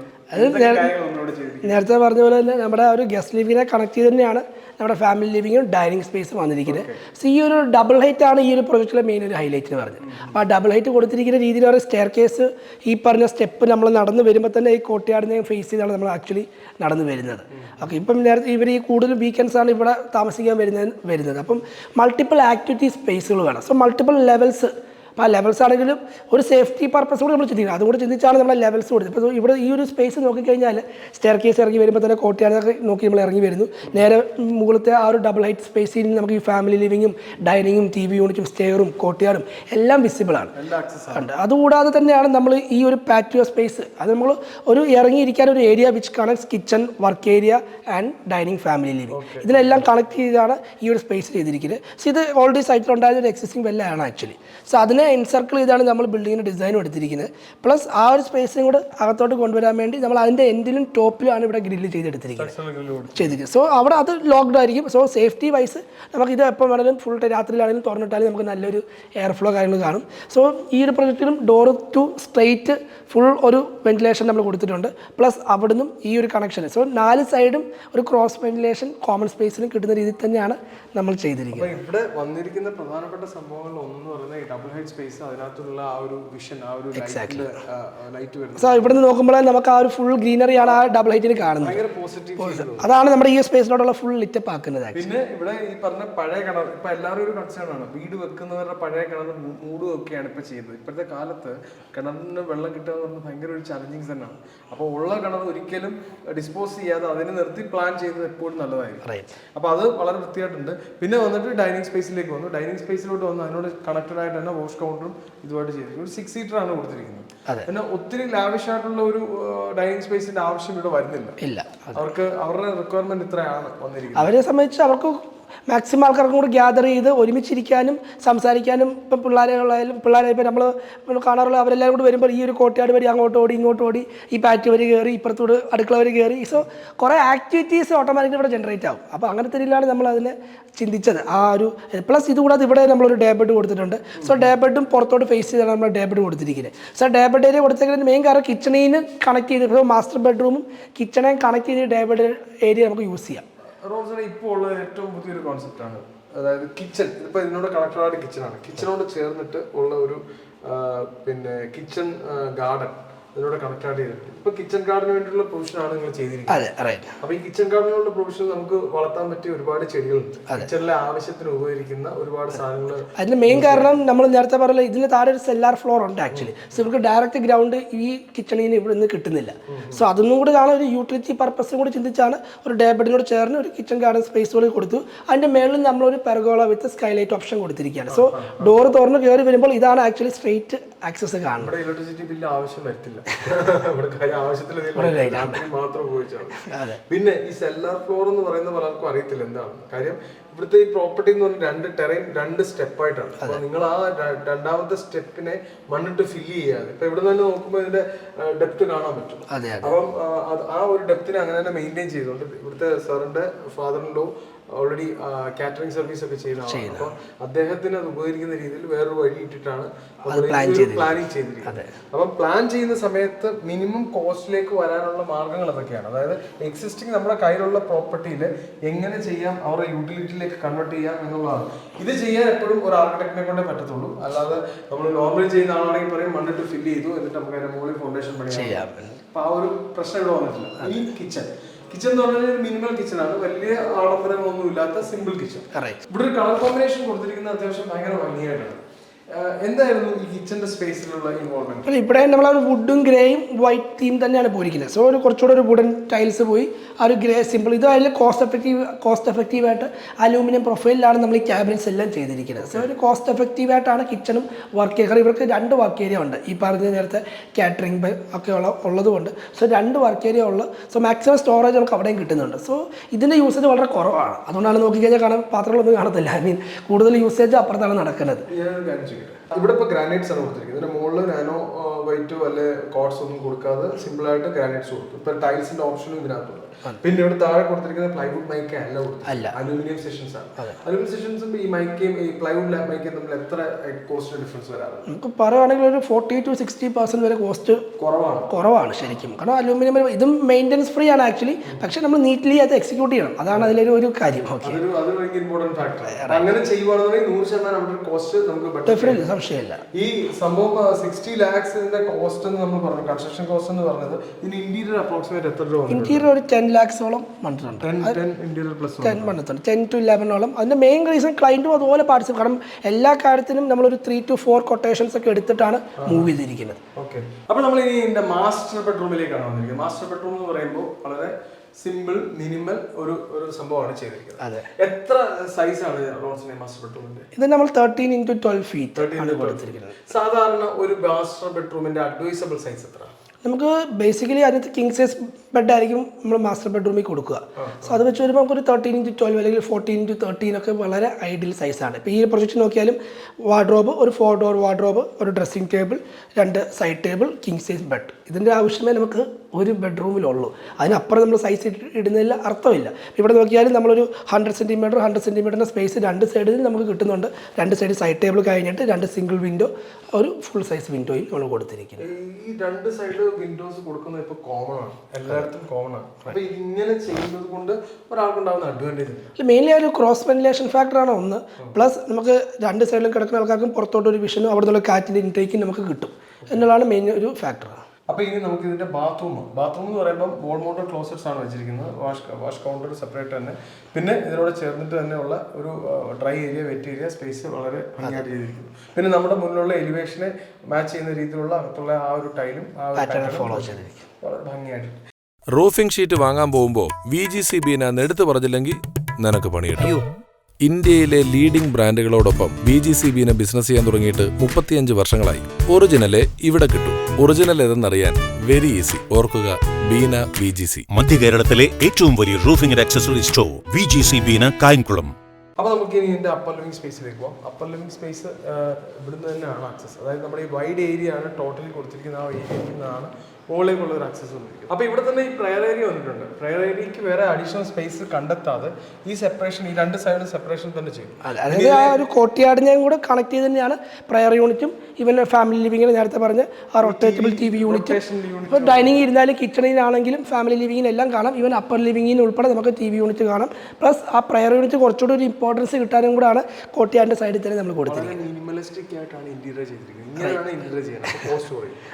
നേരത്തെ പറഞ്ഞ പോലെ തന്നെ നമ്മുടെ ആ ഒരു ഗസ്റ്റ് ലിവിനെ കണക്ട് ചെയ്ത് തന്നെയാണ് നമ്മുടെ ഫാമിലി ലിവിങ്ങും ഡൈനിങ് സ്പേസും വന്നിരിക്കുന്നത്. സോ ഈ ഒരു ഡബിൾ ഹൈറ്റ് ആണ് ഈ ഒരു പ്രൊജക്റ്റിലെ മെയിൻ ഒരു ഹൈലൈറ്റ് എന്ന് പറഞ്ഞത്. അപ്പോൾ ആ ഡബിൾ ഹൈറ്റ് കൊടുത്തിരിക്കുന്ന രീതിയിൽ ഒരു സ്റ്റെയർ കേസ് ഈ പറഞ്ഞ സ്റ്റെപ്പ് നമ്മൾ നടന്ന് വരുമ്പോൾ തന്നെ ഈ കോട്ടയാടിനെ ഫേസ് ചെയ്താണ് നമ്മൾ ആക്ച്വലി നടന്നു വരുന്നത്. ഓക്കെ ഇപ്പം നേരത്തെ ഇവർ ഈ കൂടുതലും വീക്കെൻഡ്സ് ആണ് ഇവിടെ താമസിക്കാൻ വരുന്നത് വരുന്നത്. അപ്പം മൾട്ടിപ്പിൾ ആക്ടിവിറ്റി സ്പേസുകൾ വേണം. സോ മൾട്ടിപ്പിൾ ലെവൽസ് അപ്പോൾ ആ ലെവൽസ് ആണെങ്കിലും ഒരു സേഫ്റ്റി പർപ്പസ് കൂടി നമ്മൾ ചിന്തിക്കണം. അതുകൂടി ചിന്തിച്ചാണ് നമ്മൾ ലെവൽസ് കൊടുത്തത് ഇപ്പോൾ ഇവിടെ ഈ ഒരു സ്പേസ് നോക്കിക്കഴിഞ്ഞാൽ സ്റ്റെയർ കേസ് ഇറങ്ങി വരുമ്പോൾ തന്നെ കോട്ടയാനൊക്കെ നോക്കി നമ്മൾ ഇറങ്ങി വരുന്നു. നേരെ മുകളിലത്തെ ആ ഒരു ഡബിൾ ഹൈറ്റ് സ്പേസിൽ നമുക്ക് ഈ ഫാമിലി ലിവിങ്ങും ഡൈനിങ്ങും ടി വി യൂണിറ്റും സ്റ്റെയറും കോട്ടയാറും എല്ലാം വിസിബിൾ ആണ്. എല്ലാ ആക്സസ് ഉണ്ട് അതുകൂടാതെ തന്നെയാണ് നമ്മൾ ഈ ഒരു പാറ്റിയോ സ്പേസ് അത് നമ്മൾ ഒരു ഇറങ്ങിയിരിക്കാൻ ഒരു area which connects kitchen work area and dining family living ഇതിനെല്ലാം കണക്ട് ചെയ്താണ് ഈ ഒരു സ്പേസ് ചെയ്തിരിക്കുന്നത്. സോ ഇത് ഓൾറെഡി സൈറ്റിൽ ഉണ്ടായിരുന്ന ഒരു എക്സിസ്റ്റിംഗ് വെല്ലാണ് ആക്ച്വലി സോ അതിനെ എൻസർക്കിൾ ചെയ്താണ് നമ്മൾ ബിൽഡിങ്ങിന്റെ ഡിസൈനും എടുത്തിരിക്കുന്നത്. പ്ലസ് ആ ഒരു സ്പേസിനും കൂടെ അകത്തോട്ട് കൊണ്ടുവരാൻ വേണ്ടി നമ്മൾ അതിന്റെ എൻഡിലും ടോപ്പിലുമാണ് ഇവിടെ ഗ്രില്ല് ചെയ്തെടുത്തിരിക്കുന്നത്. ചെയ്തിരിക്കുന്നത്. സോ അവിടെ അത് ലോക്ക്ഡ് ആയിരിക്കും. സോ സേഫ്റ്റി വൈസ് നമുക്ക് ഇത് എപ്പോൾ വേണമെങ്കിലും ഫുൾ രാത്രിയിലാണെങ്കിലും തുറന്നിട്ടാലും നമുക്ക് നല്ലൊരു എയർ ഫ്ലോ കാര്യങ്ങൾ കാണും. സോ ഈ ഒരു പ്രൊജക്റ്റിലും ഡോർ ടു സ്ട്രെയിറ്റ് ഫുൾ ഒരു വെന്റിലേഷൻ നമ്മൾ കൊടുത്തിട്ടുണ്ട്. പ്ലസ് അവിടുന്ന് ഈ ഒരു കണക്ഷൻ സോ നാല് സൈഡും ഒരു ക്രോസ് വെന്റിലേഷൻ കോമൺ സ്പേസിലും കിട്ടുന്ന രീതിയിൽ തന്നെയാണ് നമ്മൾ ചെയ്തിരിക്കുന്നത്. ഇവിടെ വന്നിരിക്കുന്ന പ്രധാനപ്പെട്ട സംഭവങ്ങളിൽ ഒന്ന് പറയുന്നത് ഈ ഡബിൾ ഹൈറ്റ് സ്പേസ് അതിനകത്തുള്ള ആ ഒരു വിഷൻ ആ ഒരു ലൈറ്റ് വരുന്നത്. സോ ഇവിടുന്ന് നോക്കുമ്പോൾ നമുക്ക് ആ ഒരു ഫുൾ ഗ്രീനറി ആണ് ആ ഡബിൾ ഹൈറ്റിൽ കാണുന്നത്. അതാണ് നമ്മുടെ ഈ സ്പേസിനോടുള്ള ഫുൾ ലിറ്റപ്പ് ആക്കുന്നത്. പിന്നെ ഇവിടെ ഈ പറഞ്ഞ പഴയ കിണർ ഇപ്പൊ എല്ലാവരും ഒരു കൺസേൺ ആണ്. വീട് വെക്കുന്നവരുടെ പഴയ കിണർ മൂടും ഒക്കെയാണ് ഇപ്പൊ ചെയ്യുന്നത്. ഇപ്പോഴത്തെ കാലത്ത് കിണറിന് വെള്ളം കിട്ടുക എന്ന് പറഞ്ഞാൽ ഭയങ്കര ഒരു ചലഞ്ചിങ് തന്നെയാണ് അപ്പോൾ ഉള്ള കിണർ ഒരിക്കലും ഡിസ്പോസ് ചെയ്യാതെ അതിനെ നിർത്തി പ്ലാൻ ചെയ്യുന്നത് എപ്പോഴും നല്ലതായിരിക്കും. അപ്പോൾ അത് വളരെ വൃത്തിയായിട്ടുണ്ട്. പിന്നെ വന്നിട്ട് ഡൈനിങ് സ്പേസിലേക്ക് വന്നു. ഡൈനിങ് സ്പേസിലോട്ട് വന്നു അതിനോട് കണക്റ്റഡ് ആയിട്ട് തന്നെ വാഷ് കൗണ്ടറും ഇതുമായിട്ട് ചെയ്തിരിക്കും ഒരു സിക്സ് സീറ്റർ ആണ് കൊടുത്തിരിക്കുന്നത്. പിന്നെ ഒത്തിരി ലാവിഷ് ആയിട്ടുള്ള ഒരു ഡൈനിങ് സ്പേസിന്റെ ആവശ്യം ഇവിടെ വരുന്നില്ല. ഇല്ല. അവർക്ക് അവരുടെ റിക്വയർമെന്റ് ഇത്രയാണ് വന്നിരിക്കുന്നത്. അവരെ സംബന്ധിച്ച് അവർക്ക് മാക്സിമം ആൾക്കാർക്കും കൂടി ഗ്യാദർ ചെയ്ത് ഒരുമിച്ചിരിക്കാനും സംസാരിക്കാനും ഇപ്പം പിള്ളേരുകളായാലും പിള്ളേരെ ഇപ്പം നമ്മൾ കാണാറുള്ള അവരെല്ലാവരും കൂടി വരുമ്പോൾ ഈ ഒരു കോട്ടയാട് വഴി അങ്ങോട്ട് ഓടി ഇങ്ങോട്ട് ഓടി ഈ പാറ്റ് വരി കയറി ഇപ്പുറത്തോട് അടുക്കള വരി കയറി. സോ കുറേ ആക്ടിവിറ്റീസ് ഓട്ടോമാറ്റിക്കലി ഇവിടെ ജനറേറ്റ് ആവും. അപ്പോൾ അങ്ങനത്തെ രീതിയിലാണ് നമ്മൾ അതിനെ ചിന്തിച്ചത്. ആ ഒരു പ്ലസ് ഇതുകൂടാതെ ഇവിടെ നമ്മളൊരു ഡേ ബെഡ് കൊടുത്തിട്ടുണ്ട്. സോ ഡേ ബെഡും പുറത്തോട്ട് ഫേസ് ചെയ്താണ് നമ്മൾ ഡേ ബെഡ് കൊടുത്തിരിക്കുന്നത്. സോ ഡേ ബെഡ് ഏരിയ കൊടുത്തിരിക്കുന്നത് മെയിൻ കാരണം കിച്ചണിന് കണക്ട് ചെയ്ത് മാസ്റ്റർ ബെഡ്റൂമും കിച്ചണേയും കണക്ട് ചെയ്ത് ഡേ ബെഡ് ഏരിയ നമുക്ക് യൂസ് ചെയ്യാം. റോസന ഇപ്പോൾ ഉള്ള ഏറ്റവും പുതിയൊരു കോൺസെപ്റ്റ് ആണ്. അതായത് കിച്ചൺ ഇപ്പൊ ഇതിനോട് കണക്റ്റഡ് ആയിട്ട് ആണ്. കിച്ചണോട് ചേർന്നിട്ട് ഉള്ള ഒരു പിന്നെ കിച്ചൺ ഗാർഡൻ ഇതിനോട് കണക്ട് ആയിട്ട് ഇപ്പൊ കിച്ചൺ ഗാർഡന് വേണ്ടിയുള്ള പ്രൊവിഷൻ ആണ് നിങ്ങൾ ചെയ്തിരിക്കുന്നത്. അതെ റൈറ്റ് അപ്പൊ ഈ കിച്ചൺ ഗാർഡനുള്ള പ്രൊവിഷൻ നമുക്ക് വളർത്താൻ പറ്റിയ ഒരുപാട് ചെടികളുണ്ട്. കിച്ചണിലെ ആവശ്യത്തിന് ഉപകരിക്കുന്ന ഒരുപാട് സാധനങ്ങൾ അതിന്റെ മെയിൻ കാരണം നമ്മൾ നേരത്തെ പറഞ്ഞ ഇതിന് താഴെ ഒരു സെല്ലാർ ഫ്ലോർ ഉണ്ട് ആക്ച്വലി സോ ഇവർക്ക് ഡയറക്റ്റ് ഗ്രൗണ്ട് ഈ കിച്ചണിൽ നിന്ന് ഇവിടെ നിന്ന് കിട്ടുന്നില്ല. സോ അതൊന്നും കൂടി ആണ് ഒരു യൂട്ടിലിറ്റി പർപ്പസും കൂടി ചിന്തിച്ചാണ് ഒരു ഡേ ബെഡിനോട് ചേർന്ന് ഒരു കിച്ചൺ ഗാർഡൻ സ്പേസ് കൂടി കൊടുത്തു. അതിന്റെ മേളിൽ നമ്മളൊരു പെർഗോള വിത്ത് സ്കൈലൈറ്റ് ഓപ്ഷൻ കൊടുത്തിരിക്കുകയാണ്. സോ ഡോർ തുറന്ന് കയറി വരുമ്പോൾ ഇതാണ് ആക്ച്വലി സ്ട്രെയിറ്റ് ആക്സസ് കാണും ഇവിടെ ഇലക്ട്രിസിറ്റി ബില്ല് ആവശ്യം വരത്തില്ല. ആവശ്യത്തിൽ പിന്നെ ഈ സെല്ലാർ ഫ്ലോർ എന്ന് പറയുന്ന പലർക്കും അറിയത്തില്ല എന്താണ്. കാര്യം ഇവിടുത്തെ ഈ പ്രോപ്പർട്ടി എന്ന് പറഞ്ഞാൽ രണ്ട് ടെറൈൻ രണ്ട് സ്റ്റെപ്പ് ആയിട്ടാണ്. അപ്പൊ നിങ്ങൾ ആ രണ്ടാമത്തെ സ്റ്റെപ്പിനെ മണ്ണിട്ട് ഫില്ല് ചെയ്യാതെ. ഇപ്പൊ ഇവിടെ തന്നെ നോക്കുമ്പോൾ ഇതിന്റെ ഡെപ്ത് കാണാൻ പറ്റും. അപ്പം ആ, ഒരു ഡെപ്തിനെ അങ്ങനെ തന്നെ മെയിന്റെയിൻ ചെയ്തുകൊണ്ട് ഇവിടുത്തെ സാറിന്റെ ഫാദറിലോ ഓൾറെഡി കാറ്ററിംഗ് സർവീസ് ഒക്കെ ചെയ്യുന്ന ആളാണ്. അപ്പൊ അദ്ദേഹത്തിന് അത് ഉപകരിക്കുന്ന രീതിയിൽ വേറൊരു വഴി ഇട്ടിട്ടാണ് പ്ലാനിങ് ചെയ്തിരിക്കുന്നത്. അപ്പം പ്ലാൻ ചെയ്യുന്ന സമയത്ത് മിനിമം കോസ്റ്റിലേക്ക് വരാനുള്ള മാർഗങ്ങൾ അതൊക്കെയാണ്. അതായത് എക്സിസ്റ്റിംഗ് നമ്മുടെ കയ്യിലുള്ള പ്രോപ്പർട്ടിയിൽ എങ്ങനെ ചെയ്യാം അവരുടെ യൂട്ടിലിറ്റിയിലേക്ക് കൺവേർട്ട് ചെയ്യാം എന്നുള്ളതാണ്. ഇത് ചെയ്യാൻ എപ്പോഴും ഒരു ആർക്കിടെക്റ്റിനെ കൊണ്ടേ പറ്റത്തുള്ളൂ. അല്ലാതെ നമ്മൾ നോർമലി ചെയ്യുന്ന ആളാണെങ്കിൽ പറയും മണ്ണിട്ട് ഫില്ല് ചെയ്തു എന്നിട്ട് നമുക്ക് അതിന്റെ മുകളിൽ ഫൗണ്ടേഷൻ പണിയാം. അപ്പൊ ആ ഒരു പ്രശ്നം ഇവിടെ വന്നിട്ടില്ല. ഈ കിച്ചൺ കിച്ചൺ എന്ന് പറഞ്ഞാൽ ഒരു മിനിമൽ കിച്ചൺ ആണ്. വലിയ ആഡംബരങ്ങളൊന്നും ഇല്ലാത്ത സിമ്പിൾ കിച്ചൺ ഇവിടെ ഒരു കളർ കോമ്പിനേഷൻ കൊടുത്തിരിക്കുന്നത് അത്യാവശ്യം ഭയങ്കര ഭംഗിയായിട്ടാണ്. എന്തായിരുന്നു ഈ കിച്ചന്റെ സ്പേസിലുള്ള ഇൻവോൾവ്മെന്റ് അല്ല ഇവിടെ നമ്മൾ ഒരു വുഡും ഗ്രേയും വൈറ്റ് തീം തന്നെയാണ് പോയിരിക്കുന്നത് സോ ഒരു കുറച്ചുകൂടെ ഒരു വുഡൻ ടൈൽസ് പോയി. ആ ഒരു ഗ്രേ സിമ്പിൾ ഇത് അതിൽ കോസ്റ്റ് എഫക്റ്റീവ് കോസ്റ്റ് എഫക്റ്റീവായിട്ട് അലൂമിനിയം പ്രൊഫൈലിലാണ് നമ്മൾ ഈ ക്യാബിനറ്റ്സ് എല്ലാം ചെയ്തിരിക്കുന്നത്. സോ ഒരു കോസ്റ്റ് എഫക്റ്റീവായിട്ടാണ് കിച്ചണും വർക്ക് ഏരിയ ഇവർക്ക് രണ്ട് വർക്ക് ഏരിയ ഉണ്ട്. ഈ പറഞ്ഞ നേരത്തെ കാറ്ററിംഗ് ഒക്കെ ഉള്ള ഉള്ളതുകൊണ്ട്. സോ രണ്ട് വർക്ക് ഏരിയ ഉള്ള സോ മാക്സിമം സ്റ്റോറേജ് നമുക്ക് അവിടെയും കിട്ടുന്നുണ്ട്. സോ ഇതിന്റെ യൂസേജ് വളരെ കുറവാണ്. അതുകൊണ്ടാണ് നോക്കിക്കഴിഞ്ഞാൽ കാണാൻ പാത്രങ്ങളൊന്നും കാണത്തില്ല. ഐ മീൻ കൂടുതൽ യൂസേജ് അപ്പുറത്താണ് നടക്കുന്നത്. ഇവിടെ ഇപ്പൊ ഗ്രാനൈറ്റ്സ് ആണ് കൊടുത്തിരിക്കുന്നത്. ഇതിന്റെ മുകളിൽ നാനോ വൈറ്റോ അല്ലെ കോഡ്സ് ഒന്നും കൊടുക്കാതെ സിമ്പിൾ ആയിട്ട് ഗ്രാനൈറ്റ്സ് കൊടുത്തു. ഇപ്പൊ ടൈൽസിന്റെ ഓപ്ഷനും ഇതിനകത്തുണ്ട്. പിന്നെ ഇവിടെ താഴെ കൊടുത്തിരിക്കുന്ന പ്ലൈവുഡ് മൈക്ക അല്ല അല്ല. അലൂമിനിയം സെഷൻസ് ആണ്. അലൂമിനിയം സെഷൻസും ഈ മൈക്കയും ഈ പ്ലൈവുഡ് മൈക്കയും തമ്മിൽ എത്ര കോസ്റ്റ് ഡിഫറൻസ് വരാറുണ്ട്? നമുക്ക് പറയുകയാണെങ്കിൽ ഒരു ഫോർട്ടി ടു സിക്സ്റ്റി പെർസെന്റ് വരെ കോസ്റ്റ് കുറവാണ്. കുറവാണ് ശരിക്കും. കാരണം അലൂമിനിയം ഇതും മെയിന്റെനൻസ് ഫ്രീ ആണ് ആക്ച്വലി പക്ഷെ നമ്മൾ നീറ്റ്ലി അത് എക്സിക്യൂട്ട് ചെയ്യണം. അതാണ് അതിലൊരു ഒരു കാര്യം. ഓക്കെ ഇമ്പോർട്ടന്റ് ഫാക്ടർ അങ്ങനെ ചെയ്യുവാണെന്നുണ്ടെങ്കിൽ നൂറ് ശതമാനം അവിടെ കോസ്റ്റ് നമുക്ക് ഡെഫിനറ്റ്ലി സംശയമില്ല. ഈ സംഭവം സിക്സ്റ്റി ലാക്സിന്റെ കോസ്റ്റ് എന്ന് നമ്മൾ പറഞ്ഞു. കൺസ്ട്രക്ഷൻ കോസ്റ്റ് എന്ന് പറഞ്ഞത് ഇതിന് ഇന്റീരിയർ അപ്രോക്സിമേറ്റ് എത്ര രൂപ ഇന്റീരിയർ ഒരു ടെൻ ലാക്സോളം വന്നിട്ടുണ്ട്. ടെൻ വന്നിട്ടുണ്ട്. ടെൻ ടു ഇലവനോളം അതിന്റെ മെയിൻ റീസൺ ക്ലയന്റും അതുപോലെ പാർട്ടിസിപ്പേറ്റ് കാരണം എല്ലാ കാര്യത്തിനും നമ്മളൊരു ത്രീ ടു ഫോർ കൊട്ടേഷൻസ് ഒക്കെ എടുത്തിട്ടാണ് മൂവ് ചെയ്തിരിക്കുന്നത്. ഓക്കെ അപ്പോൾ നമ്മൾ ഇനി ഇതിന്റെ മാസ്റ്റർ ബെഡ്റൂമിലേക്കാണ് വന്നിരിക്കുന്നത്. മാസ്റ്റർ ബെഡ്റൂം എന്ന് പറയുമ്പോൾ വളരെ സിമ്പിൾ മിനിമൽ ഒരു ഒരു സംഭവമാണ് ചെയ്തിരിക്കുന്നത്. അതെ. എത്ര സൈസാണ് റോൺസിന്റെ മാസ്റ്റർ ബെഡ്റൂമിന്റെ ഇത് നമ്മൾ തേർട്ടീൻ ഇന്റു ട്വൽവ് ഫീറ്റ് സാധാരണ ഒരു മാസ്റ്റർ ബെഡ്റൂമിന്റെ അഡ്വൈസബിൾ സൈസ് എത്ര നമുക്ക് ബേസിക്കലി അതിനകത്ത് കിങ് സൈസ് ബെഡായിരിക്കും നമ്മൾ മാസ്റ്റർ ബെഡ്റൂമിൽ കൊടുക്കുക. സോ അത് വെച്ച് വരുമ്പോൾ നമുക്കൊരു തേർട്ടീൻ ഇന്റു ട്വൽവ് അല്ലെങ്കിൽ ഫോർട്ടീൻ ഇന്റു തേർട്ടീൻ ഒക്കെ വളരെ ഐഡിയൽ സൈസാണ് ഇപ്പോൾ ഈ പ്രൊജക്റ്റ് നോക്കിയാലും വാർഡ്രോബ് ഒരു ഫോർ ഡോർ വാർഡ്രോബ് ഒരു ഡ്രസ്സിംഗ് ടേബിൾ രണ്ട് side table king size bed ഇതിന്റെ ആവശ്യമേ നമുക്ക് ഒരു ബെഡ്റൂമിലുള്ളൂ അതിനപ്പുറം നമ്മൾ സൈസ് ഇടുന്നതിൽ അർത്ഥമില്ല. ഇവിടെ നോക്കിയാലും നമ്മളൊരു ഹൺഡ്രഡ് സെന്റിമീറ്റർ ഹൺഡ്രഡ് സെന്റിമീറ്ററിന്റെ സ്പേസ് രണ്ട് സൈഡിൽ നമുക്ക് കിട്ടുന്നുണ്ട്. രണ്ട് സൈഡ് സൈഡ് ടേബിൾ കഴിഞ്ഞിട്ട് രണ്ട് സിംഗിൾ വിൻഡോ ഒരു ഫുൾ സൈസ് വിൻഡോയിൽ നമ്മൾ കൊടുത്തിരിക്കുന്നത് ഈ രണ്ട് സൈഡ് വിൻഡോസ് കൊടുക്കുന്നത് ഇപ്പോൾ കോമൺ ആണ്. എല്ലായിടത്തും കോമൺ ആണ്. അപ്പോൾ ഇങ്ങനെ ചെയ്യുന്നത് കൊണ്ട് ഒരാൾക്കുണ്ടാവുന്ന അഡ്വാന്റേജ് മെയിൻലി ഒരു ക്രോസ് വെന്റിലേഷൻ ഫാക്ടറാണ് ഒന്ന്. പ്ലസ് നമുക്ക് രണ്ട് സൈഡിലും കിടക്കുന്ന ആൾക്കാർക്കും പുറത്തോട്ട് ഒരു വിഷനും അവിടെ നിന്നുള്ള കാറ്റിന്റെ ഇൻടേക്കും നമുക്ക് കിട്ടും. എന്നുള്ളതാണ് മെയിൻ ഒരു ഫാക്ടർ അപ്പൊ ഇനി നമുക്ക് ഇതിന്റെ ബാത്റൂം ബാത്റൂം എന്ന് പറയുമ്പോൾ ബോൾ മൗണ്ടഡ് ക്ലോസറ്റ്സ് ആണ് വെച്ചിരിക്കുന്നത്. വാഷ് വാഷ് കൗണ്ടർ സെപ്പറേറ്റ് തന്നെ. പിന്നെ ഇതിനോട് ചേർന്നിട്ട് തന്നെയുള്ള ഒരു dry area wet area space വളരെ ഭംഗിയായിട്ട് ചെയ്തിരിക്കുന്നു. പിന്നെ നമ്മുടെ മുന്നിലുള്ള എലിവേഷനെ മാച്ച് ചെയ്യുന്ന രീതിയിലുള്ള അകത്തുള്ള ആ ഒരു ടൈലും ആ ഒരു ഫോളോ ചെയ്തിരിക്കും വളരെ ഭംഗിയായിട്ട്. റൂഫിംഗ് ഷീറ്റ് വാങ്ങാൻ പോകുമ്പോൾ വി ജി സി ബിനെ എടുത്തു പറഞ്ഞില്ലെങ്കിൽ നിനക്ക് പണിയിട്ടു ഇന്ത്യയിലെ ലീഡിംഗ് ബ്രാൻഡുകളോടൊപ്പം ബി ജി സി ബിനെ ബിസിനസ് ചെയ്യാൻ തുടങ്ങിയിട്ട് മുപ്പത്തിയഞ്ച് വർഷങ്ങളായി. ഒറിജിനലെ ഇവിടെ കിട്ടും. ഒറിജിനൽ ഏതെന്നറിയാൻ വെരി ഈസി ഓർക്കുക ബീന ബി ജി സി മധ്യ കേരളത്തിലെ ഏറ്റവും വലിയ roofing and accessory store B G C Beena Kayamkulam. അപ്പോൾ നമുക്ക് ഇനി എന്റെ അപ്പർ ലിവിംഗ് സ്പേസിലേക്ക് പോകാം അപ്പർ ലിവിംഗ് സ്പേസ് ഇവിടുന്ന് തന്നെയാണ് ആക്സസ് അതായത് നമ്മുടെ ഈ വൈഡ് ഏരിയ ആണ് ടോട്ടലി കൊടുത്തിരിക്കുന്ന ആ ഏരിയ നിന്നാണ് മുകളിലേക്കുള്ള ഒരു ആക്സസ് വന്നിരിക്കും. അപ്പോൾ ഇവിടെ തന്നെ ഈ പ്രയർ ഏരിയ വന്നിട്ടുണ്ട്. പ്രയർ ഏരിയക്ക് വേറെ അഡീഷണൽ സ്പേസ് കണ്ടെത്താതെ ഈ സെപ്പറേഷൻ ഈ രണ്ട് സൈഡും സെപ്പറേഷൻ തന്നെ ചെയ്യും. അതായത് ആ ഒരു കോട്ടിയാടിനെയും കൂടെ കണക്ട് ചെയ്ത് തന്നെയാണ് പ്രയർ യൂണിറ്റും ഇവൻ ഫാമിലി ലിവിങ്ങിന് നേരത്തെ പറഞ്ഞ ആ റൊട്ടേറ്റബിൾ ടി വി യൂണിറ്റ് ഇപ്പോൾ ഡൈനിങ് ഇരുന്നാലും കിച്ചണിലാണെങ്കിലും ഫാമിലി ലിവിങ്ങിനെല്ലാം കാണാം. ഇവൻ അപ്പർ ലിവിങ്ങിന് ഉൾപ്പെടെ നമുക്ക് ടി വി യൂണിറ്റ് കാണാം. പ്ലസ് ആ പ്രയർ യൂണിറ്റ് കുറച്ചുകൂടി ഒരു ഇമ്പോർട്ടൻസ് കിട്ടാനും കൂടാണ് കോട്ടിയാടിന്റെ സൈഡിൽ തന്നെ നമ്മൾ കൊടുത്തിരിക്കുന്നത്.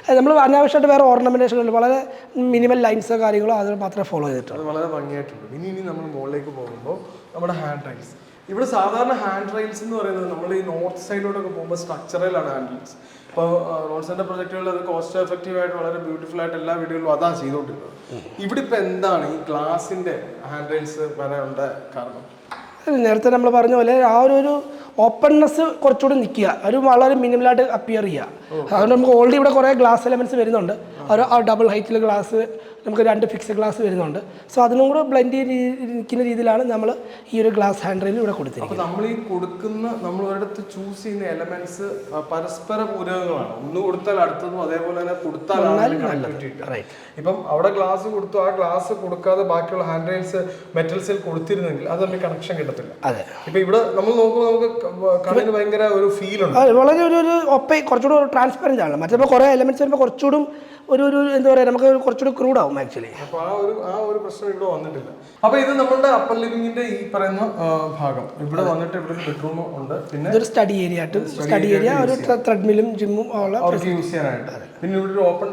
അത് നമ്മൾ അനാവശ്യമായിട്ട് വേറെ ഓർണമെന്റേഷൻ ഇല്ല വളരെ മിനിമൽ ലൈൻസോ കാര്യങ്ങളോ അത് മാത്രമേ ഫോളോ ചെയ്തിട്ടുള്ളൂ. വളരെ ഭംഗിയായിട്ടുണ്ട്. ഇനി ഇനി നമ്മൾ മുകളിലേക്ക് പോകുമ്പോൾ നമ്മുടെ ഹാൻഡ് റൈൽസ് ഇവിടെ സാധാരണ ഹാൻഡ് റൈൽസ് എന്ന് പറയുന്നത് നമ്മൾ ഈ നോർത്ത് സൈഡിലോട്ടൊക്കെ പോകുമ്പോൾ സ്ട്രക്ചറലാണ് ഹാൻഡ് റൈൽസ് ഇപ്പോൾ റോഡ്സിന്റെ പ്രൊജക്റ്റുകളിൽ അത് കോസ്റ്റ് എഫക്റ്റീവ് ആയിട്ട് വളരെ ബ്യൂട്ടിഫുൾ ആയിട്ട് എല്ലാ വീടുകളിലും അതാണ് ചെയ്തുകൊണ്ടിരുന്നത്. ഇവിടെ ഇപ്പൊ എന്താണ് ഈ ഗ്ലാസിന്റെ ഹാൻഡ് റൈൽസ് ഉണ്ട് കാരണം? നേരത്തെ നമ്മൾ പറഞ്ഞ പോലെ ആ ഒരു ഓപ്പൺനെസ് കുറച്ചുകൂടി നിൽക്കുക ഒരു വളരെ മിനിമലായിട്ട് അപ്പിയർ ചെയ്യുക. അതുകൊണ്ട് നമുക്ക് ഓൾറെഡി ഇവിടെ കുറേ ഗ്ലാസ് എലമെന്റ്സ് വരുന്നുണ്ട്. ഒരു ഡബിൾ ഹൈറ്റിൽ ഗ്ലാസ് നമുക്ക് രണ്ട് ഫിക്സ് ഗ്ലാസ് വരുന്നുണ്ട്. സോ അതിനും കൂടെ ബ്ലെൻഡ് ചെയ്ത് നിൽക്കുന്ന രീതിയിലാണ് നമ്മൾ ഈ ഒരു ഗ്ലാസ് ഹാൻഡ് റെയിൽ ഇവിടെ കൊടുത്തിരിക്കുന്നത്. നമ്മൾ ഈ കൊടുക്കുന്ന നമ്മൾ ഒരിടത്ത് ചൂസ് ചെയ്യുന്ന എലമെന്റ്സ് പരസ്പര പൂരകങ്ങളാണ്. ഒന്ന് കൊടുത്താൽ അടുത്തതും അതേപോലെ തന്നെ കൊടുത്താൽ. ഇപ്പം അവിടെ ഗ്ലാസ് കൊടുത്തു. ആ ഗ്ലാസ് കൊടുക്കാതെ ബാക്കിയുള്ള ഹാൻഡ് റെയിൽസ് മെറ്റൽസിൽ കൊടുത്തിരുന്നെങ്കിൽ അത് തമ്മിൽ കണക്ഷൻ കിട്ടത്തില്ല. അതെ. ഇപ്പൊ ഇവിടെ നമ്മൾ നോക്കുമ്പോൾ നമുക്ക് കണ്ണിന് ഭയങ്കര ഒരു ഫീൽ ഉണ്ട്. വളരെ ഒരു ഒരു ഒപ്പ കുറച്ചുകൂടി ട്രാൻസ്പെറന്റ് ആണ് മറ്റേ കുറേ എലമെന്റ്സ് വരുമ്പോൾ കുറച്ചുകൂടി ഒരു ഒരു എന്താ പറയുക നമുക്ക് കുറച്ചുകൂടി ക്രൂഡാവും ആക്ച്വലി അപ്പൊ ആ ഒരു ആ ഒരു പ്രശ്നം ഇവിടെ വന്നിട്ടില്ല. അപ്പൊ ഇത് നമ്മുടെ അപ്പർ ലിവിംഗിന്റെ ഈ പറയുന്ന ഭാഗം. ഇവിടെ വന്നിട്ട് ഇവിടെ ഒരു ബെഡ്റൂം ഉണ്ട്. പിന്നെ ഇതൊരു സ്റ്റഡി ഏരിയ ആയിട്ട്. സ്റ്റഡി ഏരിയ ഒരു ത്രെഡ്മില്ലും ജിമ്മും ഉള്ള അവർക്ക് യൂസ് ചെയ്യാനായിട്ട്. പിന്നെ ഇവിടെ ഒരു ഓപ്പൺ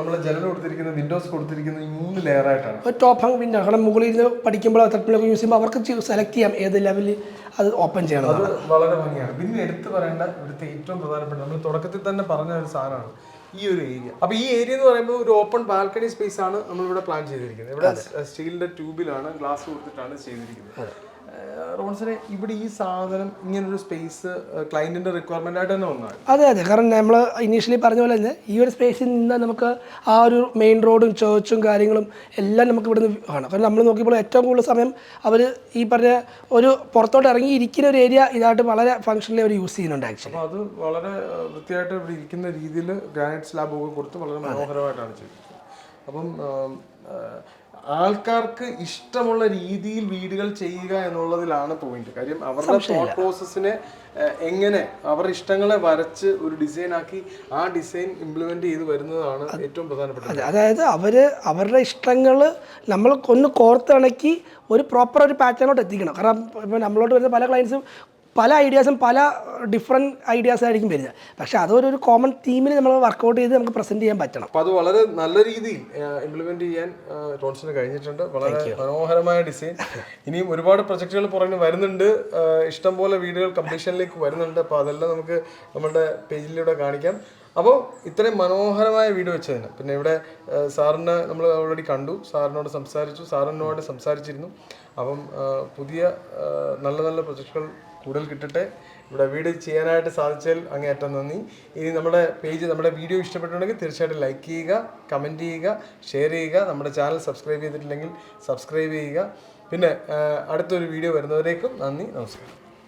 നമ്മൾ ജനൽ കൊടുത്തിരിക്കുന്ന വിൻഡോസ് കൊടുത്തിരിക്കുന്ന മൂന്ന് ലെയർ ആയിട്ടാണ്. ഒരു ടോപ്പ് ഹാങ് വിൻഡോ കാരണം മുകളിൽ ഇരുന്ന് പഠിക്കുമ്പോൾ ത്രെഡ്മില്ലൊക്കെ യൂസ് ചെയ്യുമ്പോൾ അവർക്ക് സെലക്ട് ചെയ്യാം ഏത് ലെവലിൽ അത് ഓപ്പൺ ചെയ്യണം അത് വളരെ ഭംഗിയാണ്. പിന്നെ എടുത്തു പറയേണ്ട ഇവിടുത്തെ ഏറ്റവും പ്രധാനപ്പെട്ട നമ്മൾ തുടക്കത്തിൽ തന്നെ പറഞ്ഞ ഒരു സാധനമാണ്. ഈ ഒരു ഏരിയ അപ്പൊ ഈ ഏരിയ എന്ന് പറയുമ്പോൾ ഒരു ഓപ്പൺ ബാൽക്കണി സ്പേസ് ആണ് നമ്മൾ ഇവിടെ പ്ലാൻ ചെയ്തിരിക്കുന്നത്. ഇവിടെ സ്റ്റീലിന്റെ ട്യൂബിലാണ് ഗ്ലാസ് കൊടുത്തിട്ടാണ് ചെയ്തിരിക്കുന്നത്. റോൺസിനെ ഇവിടെ ഈ സാധനം ഇങ്ങനൊരു സ്പേസ് ക്ലയന്റിന്റെ റിക്വയർമെന്റ് ആയിട്ട് തന്നെ അതെ അതെ. കാരണം നമ്മൾ ഇനീഷ്യലി പറഞ്ഞ പോലെ തന്നെ ഈ ഒരു സ്പേസിൽ നിന്ന് നമുക്ക് ആ ഒരു മെയിൻ റോഡും ചേർച്ചും കാര്യങ്ങളും എല്ലാം നമുക്ക് ഇവിടുന്ന് വേണം കാരണം നമ്മൾ നോക്കിയപ്പോൾ ഏറ്റവും കൂടുതൽ സമയം അവർ ഈ പറഞ്ഞ ഒരു പുറത്തോട്ട് ഇറങ്ങി ഇരിക്കുന്ന ഒരു ഏരിയ ഇതായിട്ട് വളരെ ഫംഗ്ഷനിൽ അവർ യൂസ് ചെയ്യുന്നുണ്ട് ആക്ച്വലി അപ്പോൾ അത് വളരെ വൃത്തിയായിട്ട് ഇവിടെ ഇരിക്കുന്ന രീതിയിൽ ഗ്രാനൈറ്റ് സ്ലാബ് ഒക്കെ കൊടുത്ത് വളരെ മനോഹരമായിട്ടാണ് ചെയ്തിരിക്കുന്നത്. അപ്പം ആൾക്കാർക്ക് ഇഷ്ടമുള്ള രീതിയിൽ വീടുകൾ ചെയ്യുക എന്നുള്ളതിലാണ് പോയിന്റ് കാര്യം അവരുടെ തോട്ട് പ്രോസസ്സിനെ എങ്ങനെ അവരുടെ ഇഷ്ടങ്ങളെ വരച്ച് ഒരു ഡിസൈൻ ആക്കി ആ ഡിസൈൻ ഇംപ്ലിമെന്റ് ചെയ്ത് വരുന്നതാണ് ഏറ്റവും പ്രധാനപ്പെട്ട അതായത് അവർ അവരുടെ ഇഷ്ടങ്ങൾ നമ്മൾ ഒന്ന് കോർത്തിണക്കി ഒരു പ്രോപ്പർ ഒരു പാറ്റേണോട്ട് എത്തിക്കണം. കാരണം ഇപ്പോൾ നമ്മളോട്ട് വരുന്ന പല ക്ലയൻസും പല ഐഡിയാസും പല ഡിഫറെന്റ് ഐഡിയാസ് ആയിരിക്കും വരുന്നത് പക്ഷെ അതൊരു ഒരു കോമൺ തീമിൽ നമ്മൾ വർക്കൗട്ട് ചെയ്ത് നമുക്ക് പ്രസന്റ് ചെയ്യാൻ പറ്റണം. അപ്പോൾ അത് വളരെ നല്ല രീതിയിൽ ഇംപ്ലിമെന്റ് ചെയ്യാൻ ടോൺസിന് കഴിഞ്ഞിട്ടുണ്ട്. വളരെ മനോഹരമായ ഡിസൈൻ ഇനിയും ഒരുപാട് പ്രൊജക്റ്റുകൾ പുറമെ വരുന്നുണ്ട്. ഇഷ്ടം ഇഷ്ടംപോലെ വീഡിയോകൾ കമ്പീഷനിലേക്ക് വരുന്നുണ്ട്. അപ്പോൾ അതെല്ലാം നമുക്ക് നമ്മുടെ പേജിലൂടെ കാണിക്കാം. അപ്പോൾ ഇത്രയും മനോഹരമായ വീഡിയോ വെച്ചതിന് പിന്നെ ഇവിടെ സാറിനെ സാറിന് നമ്മൾ ഓൾറെഡി കണ്ടു. സാറിനോട് സംസാരിച്ചു. സാറിനോട് സംസാരിച്ചിരുന്നു. അപ്പം പുതിയ നല്ല നല്ല പ്രൊജക്ടുകൾ കൂടുതൽ കിട്ടട്ടെ. ഇവിടെ വീട് ചെയ്യാനായിട്ട് സാധിച്ചതിൽ അങ്ങേയറ്റം നന്ദി. ഇനി നമ്മുടെ പേജ് നമ്മുടെ വീഡിയോ ഇഷ്ടപ്പെട്ടുണ്ടെങ്കിൽ തീർച്ചയായിട്ടും ലൈക്ക് ചെയ്യുക കമന്റ് ചെയ്യുക ഷെയർ ചെയ്യുക നമ്മുടെ ചാനൽ സബ്സ്ക്രൈബ് ചെയ്തിട്ടില്ലെങ്കിൽ സബ്സ്ക്രൈബ് ചെയ്യുക. പിന്നെ അടുത്തൊരു വീഡിയോ വരുന്നവരേക്കും നന്ദി നമസ്കാരം.